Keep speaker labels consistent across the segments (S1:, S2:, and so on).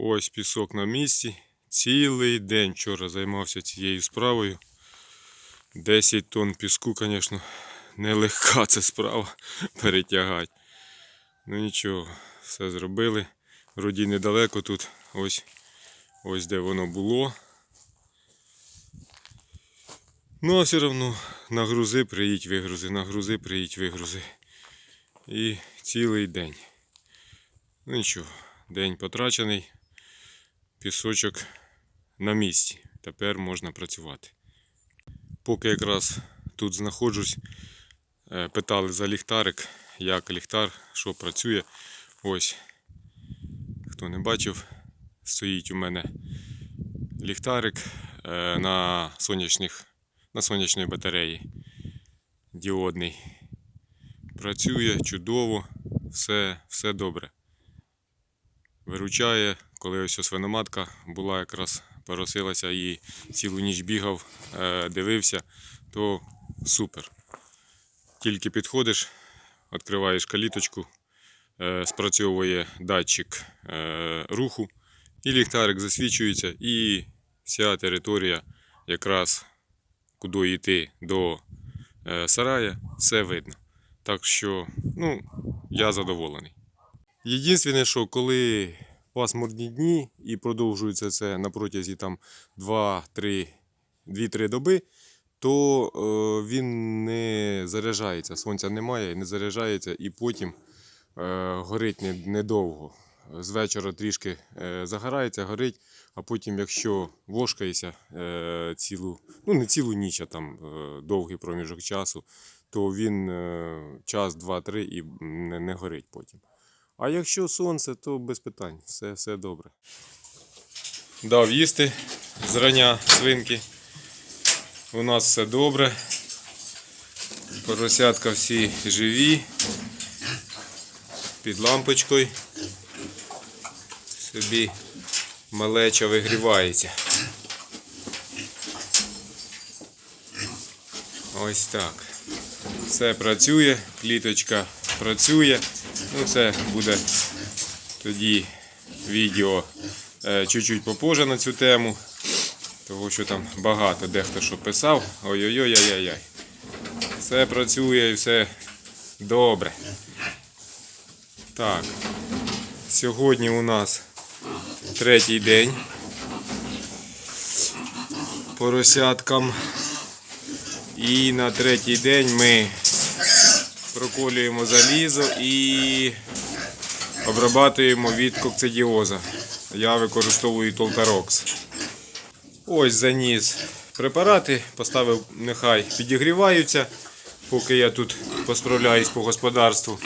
S1: Ось пісок на місці. Цілий день вчора займався цією справою. 10 тонн піску, звісно, нелегка це справа перетягати. Ну нічого, все зробили. Вроді недалеко тут. Ось, ось де воно було. Ну а все одно нагрузи, приїдь, вигрузи, нагрузи, приїдь, вигрузи. І цілий день. Ну нічого, день потрачений, пісочок на місці. Тепер можна працювати. Поки якраз тут знаходжусь, е, питали за ліхтарик, як ліхтар, що працює. Ось, хто не бачив, стоїть у мене ліхтарик е, на сонячних, на сонячній батареї. Діодний. Працює чудово, все, все добре. Виручає, коли ось свиноматка була якраз поросилася і цілу ніч бігав, е, дивився, то супер. Тільки підходиш, відкриваєш каліточку, е, спрацьовує датчик е, руху, і ліхтарик засвічується, і вся територія, якраз куди йти до сарая, все видно. Так що, ну, я задоволений. Єдине, що коли пасмурні дні і продовжується це на протязі там 2-3 2-3 доби, то е, він не заряджається. Сонця немає, не заряджається і потім е, горить недовго. З вечора трішки е, загорається, горить, а потім, якщо вошкаєшся е, цілу, ну не цілу ніч, а там е, довгий проміжок часу, то він е, час, два-три і не, не горить потім. А якщо сонце, то без питань, все, все добре. Дав їсти зрання свинки. У нас все добре. Поросятка всі живі. Під лампочкою. Собі малеча вигрівається. Ось так. Все працює, кліточка працює. Ну, це буде тоді відео е, чуть-чуть попозже на цю тему. Тому що там багато дехто що писав. Ой-ой-ой-ой-ой. Все працює і все добре. Так. Сьогодні у нас третій день. Поросяткам. І на третій день ми проколюємо залізо і обрабатуємо від кокцидіоза. Я використовую Толтарокс. Ось заніс препарати, поставив, нехай підігріваються, поки я тут посправляюсь по господарству.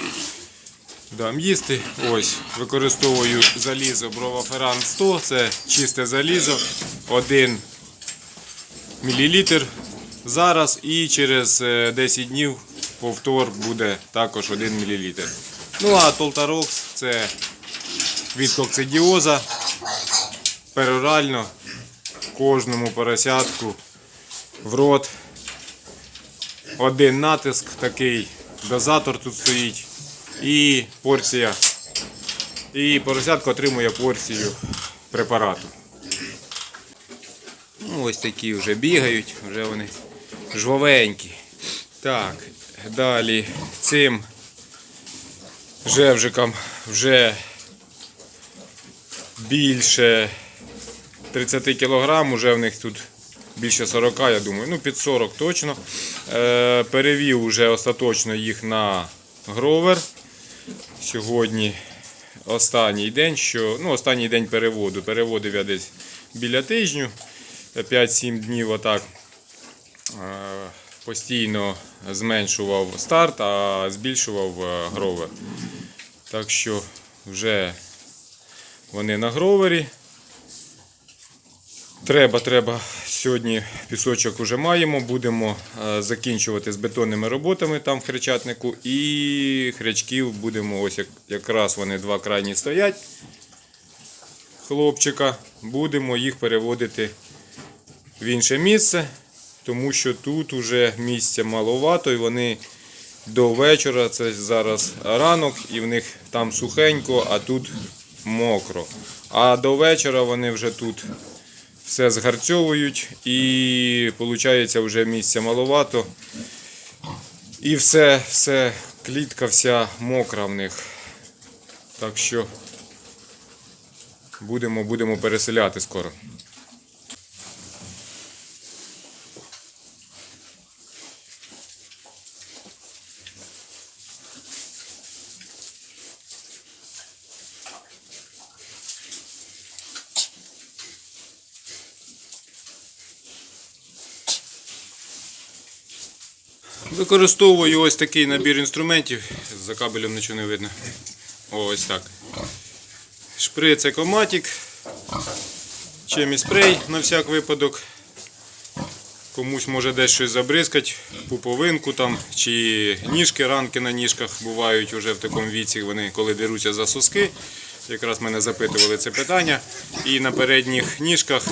S1: Дам їсти. Ось, використовую залізо Броваферан 100, це чисте залізо, 1 мл зараз і через е, 10 днів повтор буде також 1 мл. Ну а Толтарокс це від кокцидіоза перорально кожному поросятку в рот. Один натиск такий, дозатор тут стоїть. І порція. І поросятка отримує порцію препарату. Ну, ось такі вже бігають, вже вони жвавенькі. Так, далі цим жевжикам вже більше 30 кг, уже в них тут більше 40, я думаю, ну під 40 точно. Е, перевів вже остаточно їх на гровер. Сьогодні останній день, що, ну, останній день переводу. Переводив я десь біля тижню, 5-7 днів отак. Постійно зменшував старт, а збільшував е, гровер. Так що вже вони на гровері. Треба, треба. Сьогодні пісочок вже маємо. Будемо е, закінчувати з бетонними роботами там в хрещатнику. І хрячків будемо, ось як, якраз вони два крайні стоять. Хлопчика. Будемо їх переводити в інше місце, тому що тут уже місця маловато і вони до вечора, це зараз ранок, і в них там сухенько, а тут мокро. А до вечора вони вже тут все згарцьовують і виходить вже місця маловато. І все, все, клітка вся мокра в них. Так що будемо, будемо переселяти скоро. Використовую ось такий набір інструментів. За кабелем нічого не видно. Ось так. Шприц екоматік. Чемі спрей на всяк випадок. Комусь може десь щось забризкати, пуповинку там, чи ніжки, ранки на ніжках бувають вже в такому віці, вони коли деруться за соски. Якраз мене запитували це питання. І на передніх ніжках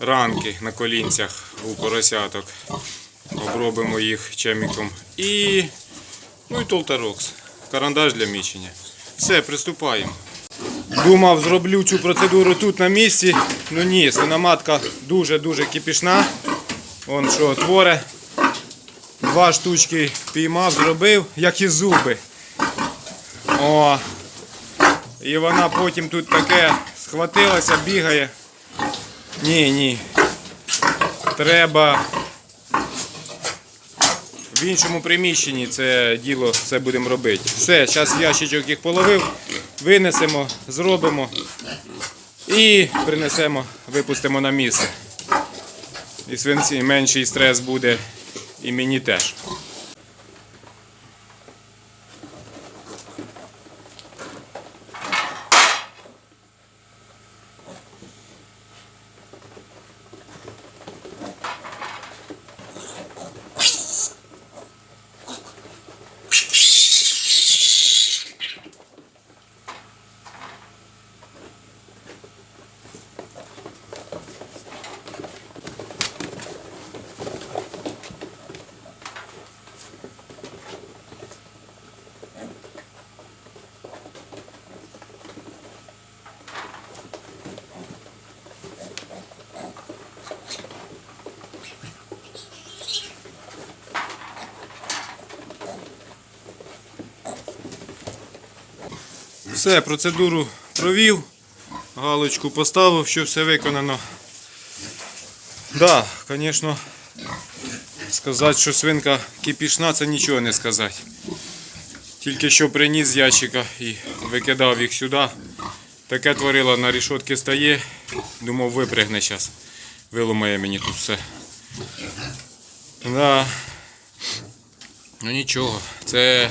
S1: ранки на колінцях у поросяток. Обробимо їх чеміком. І, ну і Толтарокс. Карандаш для мічення. Все, приступаємо. Думав, зроблю цю процедуру тут на місці. Ну ні, свиноматка дуже-дуже кипішна. Вон що творе. Два штучки піймав, зробив, як і зуби. О. І вона потім тут таке схватилася, бігає. Ні, ні. Треба в іншому приміщенні це діло все будемо робити. Все, зараз ящичок їх половив, винесемо, зробимо і принесемо, випустимо на місце. І свинці менший стрес буде, і мені теж. Все, процедуру провів, галочку поставив, що все виконано. Да, звісно, сказати, що свинка кипішна, це нічого не сказати. Тільки що приніс з ящика і викидав їх сюди. Таке творило на рішотки стає. Думав, випрягне зараз. Виломає мені тут все. Да. Ну нічого, це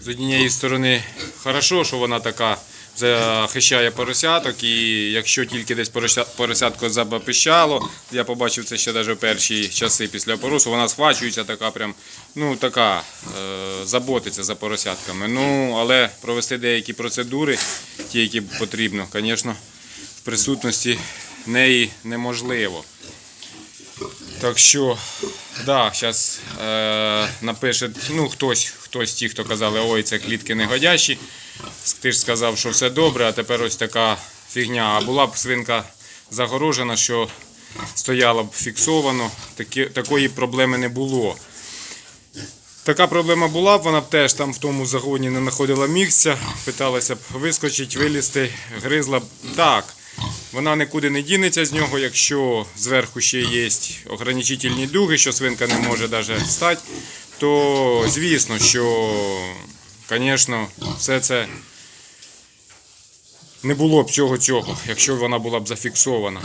S1: з однієї сторони хорошо, що вона така захищає поросяток, і якщо тільки десь порося- поросятко запищало, я побачив це ще навіть в перші часи після поросу, вона схвачується така прям, ну така, е, заботиться за поросятками. Ну, але провести деякі процедури, ті, які потрібно, звісно, в присутності неї неможливо. Так що, да, зараз е, напише, ну хтось, хтось ті, хто казали, ой, це клітки не годящі. Ти ж сказав, що все добре, а тепер ось така фігня. А була б свинка загорожена, що стояла б фіксовано, такі, такої проблеми не було. Така проблема була б, вона б теж там в тому загоні не знаходила місця, питалася б вискочити, вилізти, гризла б. Так, вона нікуди не дінеться з нього, якщо зверху ще є ограничительні дуги, що свинка не може навіть встати, то звісно, що, звісно, все це не було б цього цього, якщо вона була б зафіксована.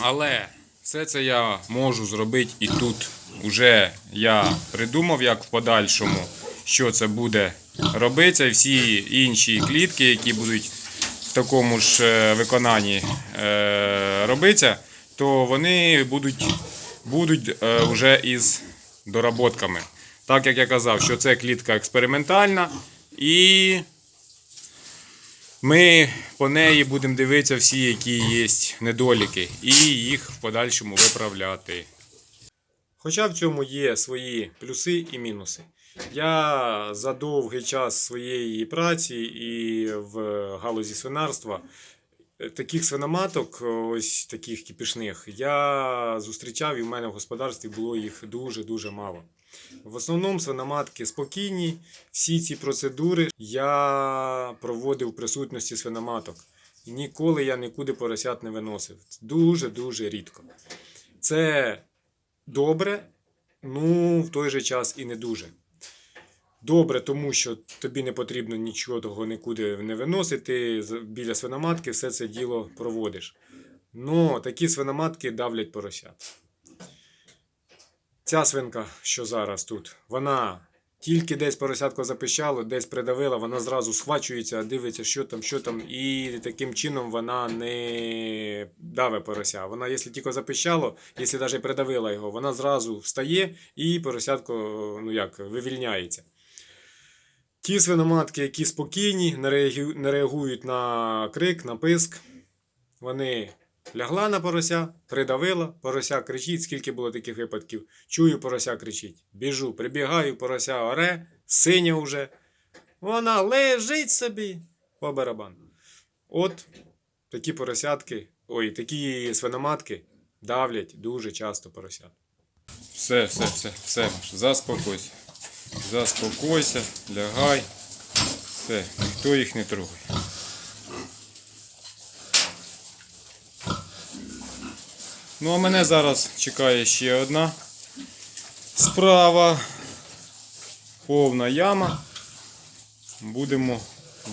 S1: Але все це я можу зробити і тут. Уже я придумав, як в подальшому, що це буде робитися, всі інші клітки, які будуть в такому ж е, виконанні е, робитися, то вони будуть, будуть е, вже із доработками. Так як я казав, що це клітка експериментальна, і ми по неї будемо дивитися всі, які є недоліки, і їх в подальшому виправляти. Хоча в цьому є свої плюси і мінуси.
S2: Я за довгий час своєї праці і в галузі свинарства таких свиноматок, ось таких кіпішних, я зустрічав і в мене в господарстві було їх дуже-дуже мало. В основному свиноматки спокійні. Всі ці процедури я проводив в присутності свиноматок. Ніколи я нікуди поросят не виносив. Дуже-дуже рідко. Це добре, ну в той же час і не дуже. Добре, тому що тобі не потрібно нічого того нікуди не виносити. Біля свиноматки все це діло проводиш. Но такі свиноматки давлять поросят. Ця свинка, що зараз тут, вона тільки десь поросятко запищало, десь придавила, вона зразу схвачується, дивиться, що там, що там, і таким чином вона не даве порося. Вона, якщо тільки запищало, якщо навіть придавила його, вона зразу встає і поросятко ну як, вивільняється. Ті свиноматки, які спокійні, не реагують на крик, на писк, вони лягла на порося, придавила, порося кричить, скільки було таких випадків. Чую, порося кричить. Біжу, прибігаю, порося оре, синя вже. Вона лежить собі по барабану. От такі поросятки, ой, такі свиноматки давлять дуже часто поросят.
S1: Все, все, все, все, заспокойся. Заспокойся, лягай. Все, ніхто їх не трогає. Ну, а мене зараз чекає ще одна справа. Повна яма. Будемо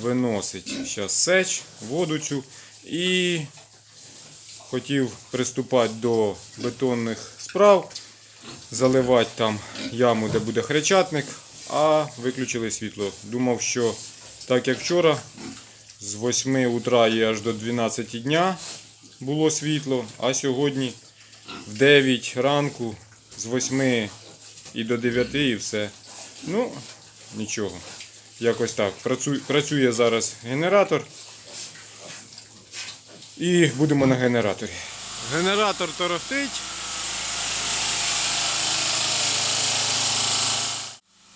S1: виносити зараз сеч, воду цю і хотів приступати до бетонних справ заливати там яму, де буде хрещатник, а виключили світло. Думав, що так як вчора, з 8 утра і аж до 12 дня було світло, а сьогодні в 9 ранку з 8 і до 9 і все. Ну, нічого. Якось так. Працює зараз генератор. І будемо на генераторі. Генератор торохтить.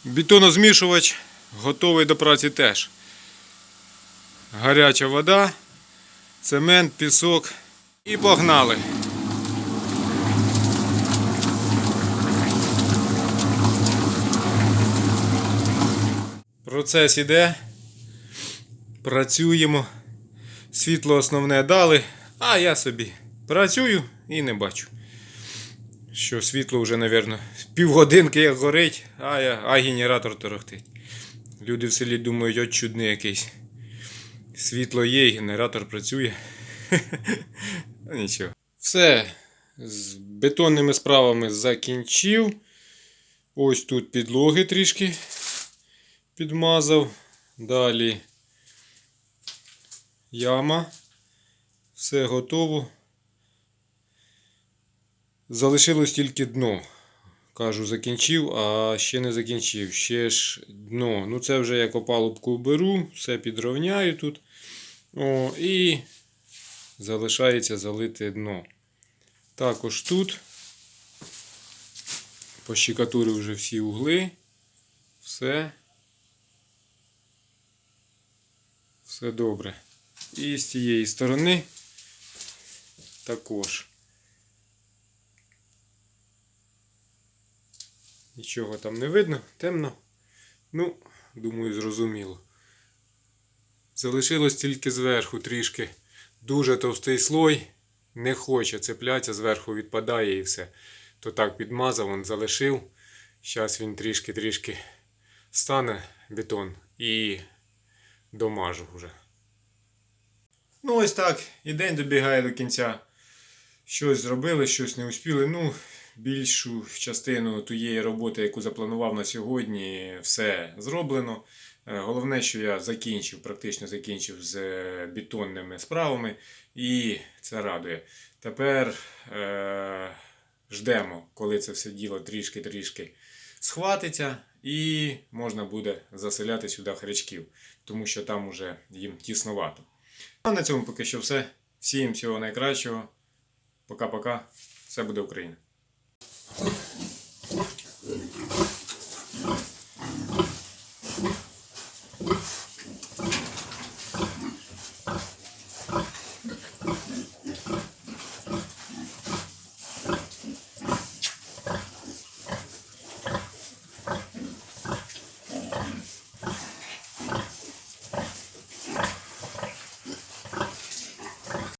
S1: Бетонозмішувач готовий до праці теж. Гаряча вода, цемент, пісок і погнали. Процес іде. Працюємо. Світло основне дали, а я собі працюю і не бачу. Що світло вже, мабуть, півгодинки як горить, а, я, а генератор торохтить. Люди в селі думають, от чудний якийсь. Світло є, і генератор працює. Ну, Нічого. Все. З бетонними справами закінчив. Ось тут підлоги трішки підмазав. Далі яма. Все готово. Залишилось тільки дно. Кажу, закінчив, а ще не закінчив. Ще ж дно. Ну це вже як опалубку беру, все підровняю тут. О, і залишається залити дно. Також тут. Пощикатурив вже всі угли. Все. Все добре. І з цієї сторони також. Нічого там не видно, темно. Ну, думаю, зрозуміло. Залишилось тільки зверху трішки дуже товстий слой. Не хоче цеплятися, зверху відпадає і все. То так підмазав, он залишив. Зараз він трішки-трішки стане бетон і домажу вже. Ну, ось так. І день добігає до кінця. Щось зробили, щось не успіли. Ну, більшу частину тієї роботи, яку запланував на сьогодні, все зроблено. Е, Головне, що я закінчив, практично закінчив з е, бетонними справами, і це радує. Тепер е- ждемо, коли це все діло трішки-трішки схватиться, і можна буде заселяти сюди хрячків, тому що там уже їм тісновато. А на цьому поки що все. Всім всього найкращого. Пока-пока. Все буде Україна. 何?